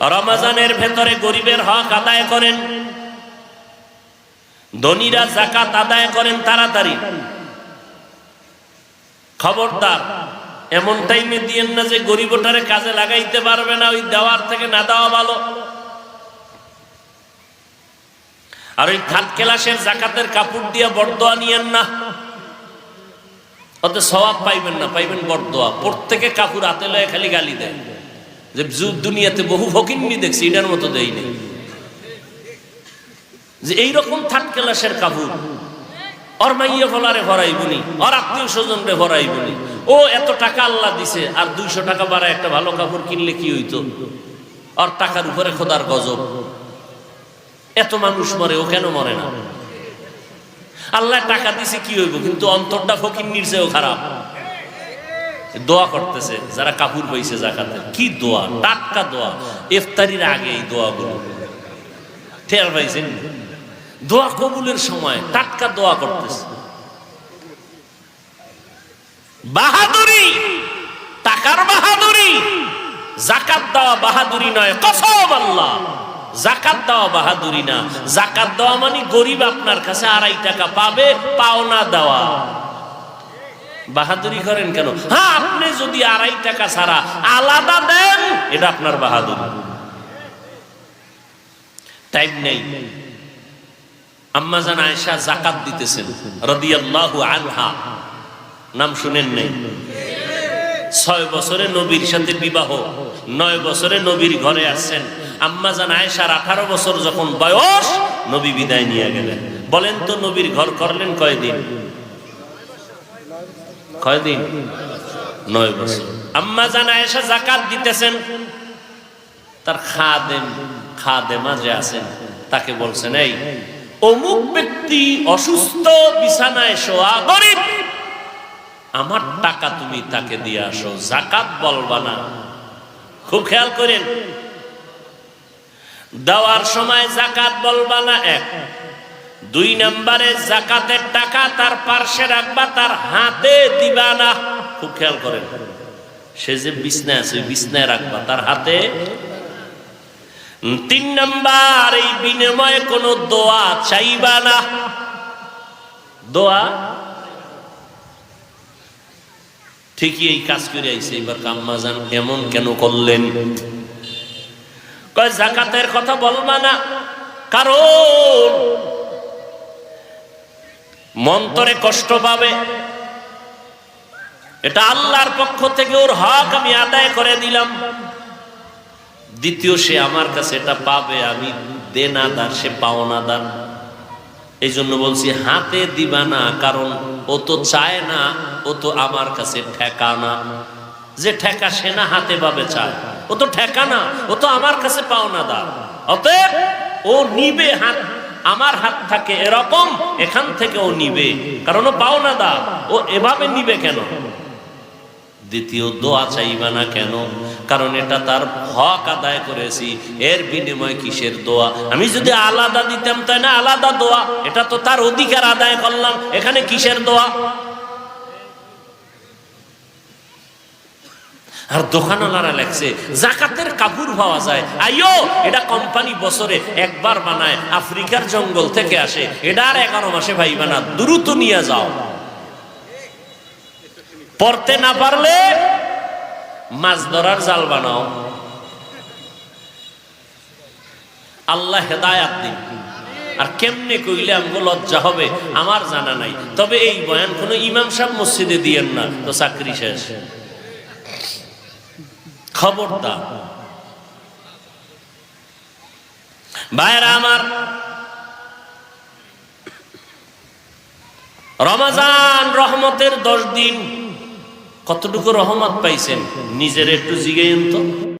রমাজানের ভেতরে গরিবের হক আদায় করেন। ধনীরা জাকাত আদায় করেন তাড়াতাড়ি। খবরদার, এমন টাইমে দিয়েন না যে গরিব ওটারে কাজে লাগাইতে পারবে না, ওই দেওয়ার থেকে না দেওয়া ভালো। আর ওই থার্ড ক্লাসের জাকাতের কাপড় দিয়ে বরদোয়া নিয়েন না। অত সবাব পাইবেন না, পাইবেন বরদোয়া। প্রত্যেকে কাপড় হাতে লয়ে খালি গালি দেয়। যে দুনিয়াতে বহু ফকিন্নি দেখছি, এটার মতো দেই নেই। যে এইরকম থার্ড ক্লাসের ওর মাইয়ে ফলারে ভরাইবনি, ওর আত্মীয় স্বজন রে ভরাইবনি। ও এত টাকা আল্লাহ দিছে, আর দুইশো টাকা বাড়ায় একটা ভালো কাপড় কিনলে কি হইতো? ওর টাকার উপরে খোদার গজব। এত মানুষ মরে, ও কেন মরে না? আল্লাহ টাকা দিছে কি হইব, কিন্তু অন্তরটা ফকির নির্চেও খারাপ। দোয়া করতেছে, যারা কাপড় পাইছে জাকাতে কি দোয়া? টাটকা দোয়া। ইফতারির আগে এই দোয়াগুলো। টের পাইছেন? দোয়া কবুলের সময় টাটকা দোয়া করতেছে। বাহাদুরি! টাকার বাহাদুরি! জাকাত দেওয়া বাহাদুরি নয়, কসম আল্লাহ। জাকাত দেওয়া বাহাদুরি না। জাকাত দেওয়া মানে গরিব আপনার কাছে আড়াই টাকা পাবে, পাওনা দেওয়া। বাহাদুরি করেন কেন? হ্যাঁ আপনি যদি আড়াই টাকা ছাড়া আলাদা দেন, এটা আপনার বাহাদুরি। টাইম নেই। আম্মা জান আয়েশা জাকাত দিতেছেন, রাদিয়াল্লাহু আনহা। নাম শুনেন নাই? ছয় বছরে নবীর সাথে বিবাহ, নয় বছরে নবীর ঘরে আসছেন। আম্মা জান আয়েশার আঠারো বছর যখন বয়স, নবী বিদায় নিয়ে গেলেন। বলেন তো নবীর ঘর করলেন কয়দিন? কয়দিন নয় বছর। আম্মা জান আয়েশা জাকাত দিতেছেন। তার খাদেম, খাদেমা যে আছেন, তাকে বলছেন, এই, অমুক ব্যক্তি অসুস্থ, বিছানায় শোয়া, গরিব। আমার টাকা তুমি তাকে দিয়ে আসো, জাকাত বলবা না। খুব খেয়াল করেন। দেওয়ার সময় জাকাত বলবা না, এক। দুই নম্বরে জাকাতের টাকা তার পার্শ্বে রাখবা, তার হাতে দিবা না। খুব খেয়াল করেন। সে যে বিছনায় আছে বিছনায় রাখবা, তার হাতে। তিন নম্বর, এই বিনিময়ে কোনো দোয়া চাইবা না। দোয়া? ঠিকই এই কাজ করে আইছে, এবার কাম্মাজান এমন কেন করলেন? কয়, জাকাতের কথা বলবা না। কারণ মন্তরে কষ্ট পাবে। এটা আল্লাহর পক্ষ থেকে ওর হক আমি আদায় করে দিলাম। দ্বিতীয়, সে আমার কাছে এটা পাবে, আমি দেনাদার, সে পাওনাদার। এই জন্য বলছি, হাতে দিবা না, কারণ ও তো চায় না, ও তো আমার কাছে ঠেকা না। যে ঠেকা সে না হাতে পাবে, চায়। ও তো ঠেকা না, ও তো আমার কাছে পাওনাদার। অতএব ও নিবে হাত আমার হাত থাকে এরকম, এখান থেকে ও নিবে। কারণ ও পাও না দা, ও এভাবে নিবে কেন? দ্বিতীয় দোয়া চাইবে না কেন? কারণ এটা তার হক আদায় করেছি, এর বিনিময় কিসের দোয়া? আমি যদি আলাদা দিতাম তাই না? আলাদা দোয়া। এটা তো তার অধিকার আদায় করলাম, এখানে কিসের দোয়া? আর দোকানওয়ালারা লেখছে, জাকাতের কাপড় পাওয়া যায়। আইও এটা কোম্পানি বছরে একবার বানায়, আফ্রিকার জঙ্গল থেকে আসে। এটা আর এগারো মাসে ভাইবা না, দ্রুত নিয়ে যাও। পড়তে না পারলে মাছ ধরার জাল বানাও। আল্লাহ হেদায়াত দিন। আর কেমনে কইলে আমগো লজ্জা হবে, আমার জানা নাই। তবে এই বয়ান কোন ইমাম সাহেব মসজিদে দিয়েন না, তো চাকরি শেষ। খবরদার। ভাইরা আমার রমাজান রহমতের দশ দিন কতটুকু রহমত পাইছেন? নিজের একটু জিগেন তো।